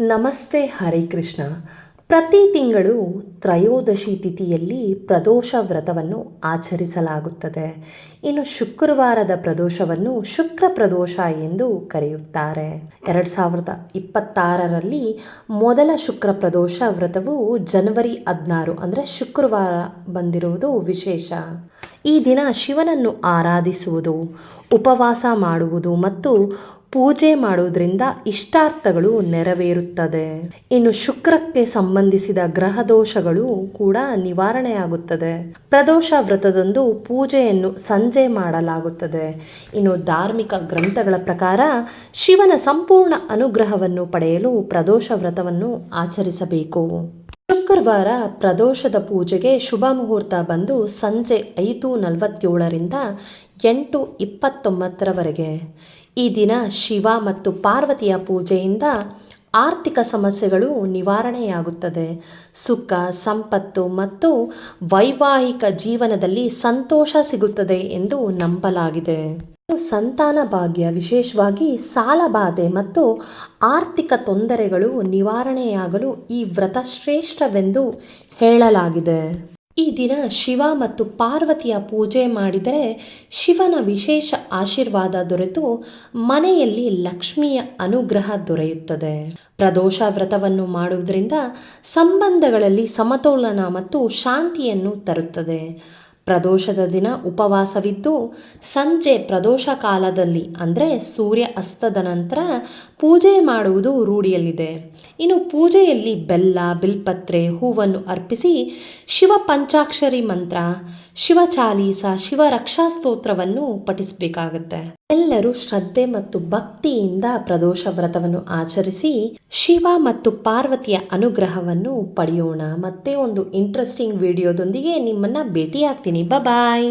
ನಮಸ್ತೆ ಹರೇ ಕೃಷ್ಣ. ಪ್ರತಿ ತಿಂಗಳು ತ್ರಯೋದಶಿ ತಿಥಿಯಲ್ಲಿ ಪ್ರದೋಷ ವ್ರತವನ್ನು ಆಚರಿಸಲಾಗುತ್ತದೆ. ಇನ್ನು ಶುಕ್ರವಾರದ ಪ್ರದೋಷವನ್ನು ಶುಕ್ರ ಪ್ರದೋಷ ಎಂದು ಕರೆಯುತ್ತಾರೆ. ಎರಡು ಸಾವಿರದ ಇಪ್ಪತ್ತಾರರಲ್ಲಿ ಮೊದಲ ಶುಕ್ರ ಪ್ರದೋಷ ವ್ರತವು ಜನವರಿ ಹದಿನಾರು ಅಂದರೆ ಶುಕ್ರವಾರ ಬಂದಿರುವುದು ವಿಶೇಷ. ಈ ದಿನ ಶಿವನನ್ನು ಆರಾಧಿಸುವುದು, ಉಪವಾಸ ಮಾಡುವುದು ಮತ್ತು ಪೂಜೆ ಮಾಡುವುದರಿಂದ ಇಷ್ಟಾರ್ಥಗಳು ನೆರವೇರುತ್ತದೆ. ಇನ್ನು ಶುಕ್ರಕ್ಕೆ ಸಂಬಂಧಿಸಿದ ಗ್ರಹ ದೋಷಗಳು ಕೂಡ ನಿವಾರಣೆಯಾಗುತ್ತದೆ. ಪ್ರದೋಷ ವ್ರತದಂದು ಪೂಜೆಯನ್ನು ಸಂಜೆ ಮಾಡಲಾಗುತ್ತದೆ. ಇನ್ನು ಧಾರ್ಮಿಕ ಗ್ರಂಥಗಳ ಪ್ರಕಾರ ಶಿವನ ಸಂಪೂರ್ಣ ಅನುಗ್ರಹವನ್ನು ಪಡೆಯಲು ಪ್ರದೋಷ ವ್ರತವನ್ನು ಆಚರಿಸಬೇಕು. ಶುಕ್ರವಾರ ಪ್ರದೋಷದ ಪೂಜೆಗೆ ಶುಭ ಮುಹೂರ್ತ ಬಂದು ಸಂಜೆ ಐದು ನಲವತ್ತೇಳರಿಂದ ಎಂಟು ಇಪ್ಪತ್ತೊಂಬತ್ತರವರೆಗೆ. ಈ ದಿನ ಶಿವ ಮತ್ತು ಪಾರ್ವತಿಯ ಪೂಜೆಯಿಂದ ಆರ್ಥಿಕ ಸಮಸ್ಯೆಗಳು ನಿವಾರಣೆಯಾಗುತ್ತದೆ. ಸುಖ, ಸಂಪತ್ತು ಮತ್ತು ವೈವಾಹಿಕ ಜೀವನದಲ್ಲಿ ಸಂತೋಷ ಸಿಗುತ್ತದೆ ಎಂದು ನಂಬಲಾಗಿದೆ. ಸಂತಾನ ಭಾಗ್ಯ, ವಿಶೇಷವಾಗಿ ಸಾಲಬಾಧೆ ಮತ್ತು ಆರ್ಥಿಕ ತೊಂದರೆಗಳು ನಿವಾರಣೆಯಾಗಲು ಈ ವ್ರತ ಶ್ರೇಷ್ಠವೆಂದು ಹೇಳಲಾಗಿದೆ. ಈ ದಿನ ಶಿವ ಮತ್ತು ಪಾರ್ವತಿಯ ಪೂಜೆ ಮಾಡಿದರೆ ಶಿವನ ವಿಶೇಷ ಆಶೀರ್ವಾದ ದೊರೆತು ಮನೆಯಲ್ಲಿ ಲಕ್ಷ್ಮಿಯ ಅನುಗ್ರಹ ದೊರೆಯುತ್ತದೆ. ಪ್ರದೋಷ ವ್ರತವನ್ನು ಮಾಡುವುದರಿಂದ ಸಂಬಂಧಗಳಲ್ಲಿ ಸಮತೋಲನ ಮತ್ತು ಶಾಂತಿಯನ್ನು ತರುತ್ತದೆ. ಪ್ರದೋಷದ ದಿನ ಉಪವಾಸವಿದ್ದು, ಸಂಜೆ ಪ್ರದೋಷ ಕಾಲದಲ್ಲಿ, ಅಂದರೆ ಸೂರ್ಯ ಅಸ್ತದ ನಂತರ ಪೂಜೆ ಮಾಡುವುದು ರೂಢಿಯಲ್ಲಿದೆ. ಇನ್ನು ಪೂಜೆಯಲ್ಲಿ ಬೆಲ್ಲ, ಬಿಲ್ಪತ್ರೆ, ಹೂವನ್ನು ಅರ್ಪಿಸಿ ಶಿವ ಪಂಚಾಕ್ಷರಿ ಮಂತ್ರ, ಶಿವ ಚಾಲೀಸ, ಶಿವ ರಕ್ಷಾ ಸ್ತೋತ್ರವನ್ನು ಪಠಿಸಬೇಕಾಗತ್ತೆ. ಎಲ್ಲರೂ ಶ್ರದ್ಧೆ ಮತ್ತು ಭಕ್ತಿಯಿಂದ ಪ್ರದೋಷ ವ್ರತವನ್ನು ಆಚರಿಸಿ ಶಿವ ಮತ್ತು ಪಾರ್ವತಿಯ ಅನುಗ್ರಹವನ್ನು ಪಡೆಯೋಣ. ಮತ್ತೆ ಒಂದು ಇಂಟ್ರೆಸ್ಟಿಂಗ್ ವಿಡಿಯೋದೊಂದಿಗೆ ನಿಮ್ಮನ್ನ ಭೇಟಿಯಾಗ್ತೀನಿ. ಬಾಯ್